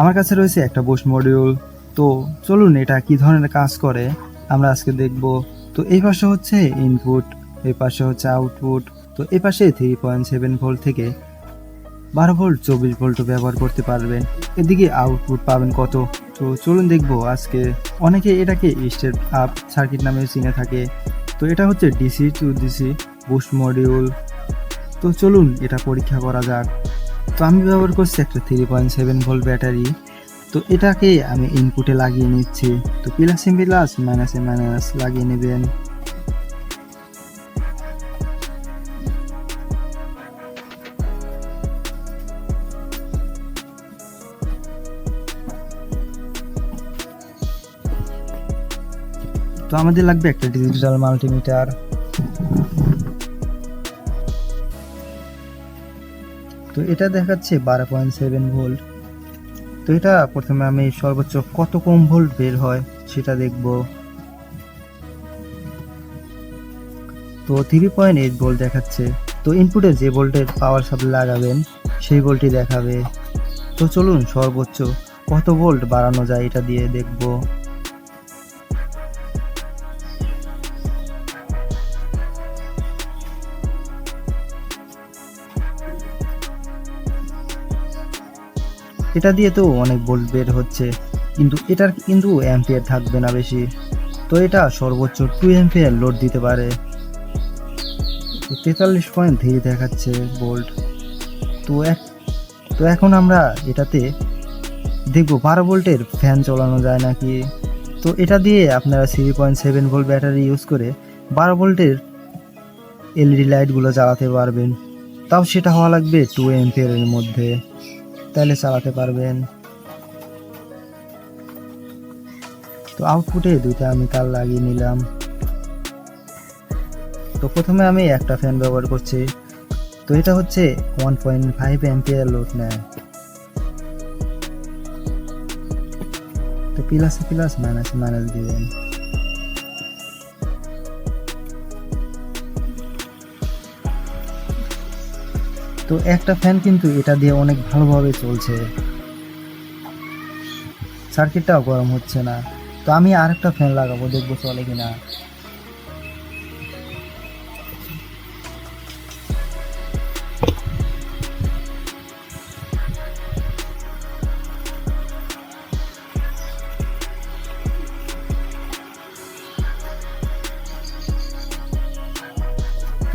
আমার কাছে রয়েছে একটা বুশ মডিউল তো চলুন, এটা কি ধরনের কাজ করে? আমরা আজকে দেখব। তো এই পাশে হচ্ছে ইনপুট এই পাশে হচ্ছে আউটপুট তো এই পাশে থ্রি পয়েন্ট সেভেন ভোল্ট থেকে বারো ভোল্ট চব্বিশ ভোল্ট ব্যবহার করতে পারবেন। এদিকে আউটপুট পাবেন কত? তো চলুন দেখব আজকে। অনেকে এটাকে স্টেপ আপ সার্কিট নামে চিনে থাকে। তো এটা হচ্ছে DC to DC boost module তো চলুন, এটা পরীক্ষা করা যাক। তো আমি ব্যবহার করছি একটা three point seven volt battery. তো এটাকে আমি ইনপুটে লাগিয়ে নিচ্ছি। তো প্লাসে প্লাস মাইনাসে মাইনাস লাগিয়ে নেবেন। তো আমাদের লাগবে একটা ডিজিটাল মাল্টিমিটার তো এটা দেখাচ্ছে বারো পয়েন্ট সেভেন ভোল্ট তো এটা প্রথমে আমি সর্বোচ্চ কত কম ভোল্ট বের হয় সেটা দেখব। তো থ্রি পয়েন্ট এইট ভোল্ট দেখাচ্ছে। তো ইনপুটে যে ভোল্টের পাওয়ার সাপ্লাই লাগাবেন, সেই ভোল্টই দেখাবে। তো চলুন সর্বোচ্চ কত ভোল্ট বাড়ানো যায় এটা দিয়ে দেখব। এটা দিয়ে তো অনেক বোল্ট বের হচ্ছে। কিন্তু এটার কিন্তু অ্যাম্পিয়ার থাকবে না বেশি। তো এটা সর্বোচ্চ টু অ্যাম্পিয়ার লোড দিতে পারে। তেতাল্লিশ পয়েন্ট থ্রি দেখাচ্ছে বোল্ট তো এক তো এখন আমরা এটাতে দেখব বারো ভোল্টের ফ্যান চালানো যায় নাকি। তো এটা দিয়ে আপনারা three point seven volt battery use করে বারো ভোল্টের এলইডি লাইটগুলো জ্বালাতে পারবেন। তাও সেটা হওয়া লাগবে টু এম্পিয়ারের মধ্যে। তাহলে চালাতে পারবেন। তো আউটপুটে দুইটা আমি তার লাগিয়ে নিলাম। তো প্রথমে আমি একটা ফ্যান ব্যবহার করছি। তো এটা হচ্ছে one point five ampere load নেয়। তো প্লাসে প্লাস মাইনাসে মাইনাস দিবেন তো একটা ফ্যান কিন্তু এটা দিয়ে অনেক ভালোভাবে চলছে। সার্কিটটাও গরম হচ্ছে না। তো আমি আর একটা ফ্যান লাগাবো, দেখব চলে কিনা।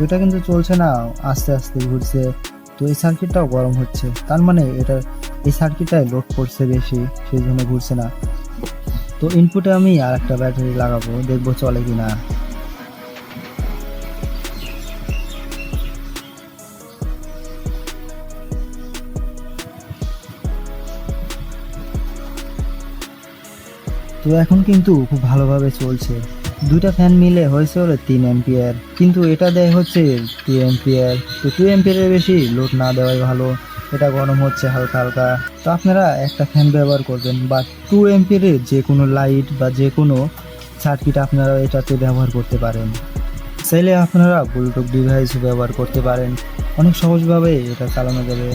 এটা কিন্তু চলছে না, আস্তে আস্তে ঘুরছে। তো এই সার্কিটটাও গরম হচ্ছে। তার মানে এটা, এই সার্কিটটাই লোড করছে বেশি সেই জন্য ঘুরছে না। তো ইনপুটে আমি আর একটা ব্যাটারি লাগাবো, দেখব চলে কি না তো এখন কিন্তু খুব ভালোভাবে চলছে। দুইটা ফ্যান মিলে হয়েছে হলো তিন এম্পিয়ার কিন্তু এটা দেয় হচ্ছে টু এম্পিয়ার তো টু এম্পিয়ারের বেশি লোড না দেওয়াই ভালো। এটা গরম হচ্ছে হালকা হালকা। তো আপনারা একটা ফ্যান ব্যবহার করবেন বা টু এম্পিয়ারের যে কোনো লাইট বা যে কোনো সার্কিট আপনারা এটাতে ব্যবহার করতে পারেন। চাইলে আপনারা ব্লুটুথ ডিভাইস ব্যবহার করতে পারেন। অনেক সহজভাবে এটা চালানো যাবে।